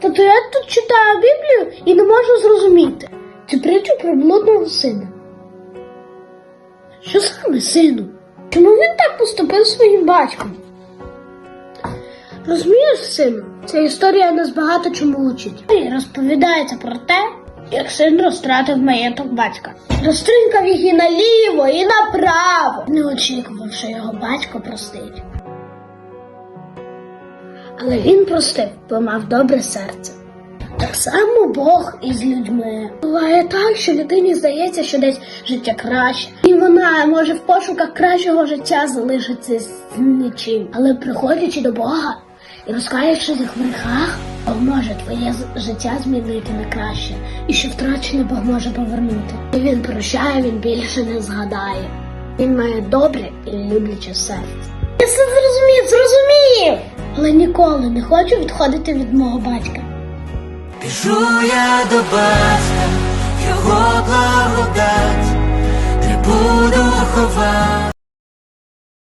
Тато я тут читаю Біблію і не можу зрозуміти. Цю притчу про блудного сина. Що саме сину? Чому він так поступив своїм батьком? Розумієш, сину, ця історія нас багато чому учить. І розповідається про те, як син розтратив маєток батька. Розтринкав їх і наліво, і направо. Не очікував, що його батько простить. Але він простив, бо мав добре серце. Так само Бог із людьми. Буває так, що людині здається, що десь життя краще, і вона може в пошуках кращого життя залишитися з нічим. Але приходячи до Бога і розкаявшись в гріхах, Бог може твоє життя змінити на краще, і що втрачене Бог може повернути. І він прощає, він більше не згадає. Він має добре і любляче серце. Я все зрозумів, зрозумів! Ніколи не хочу відходити від мого батька. Біжу я до батька,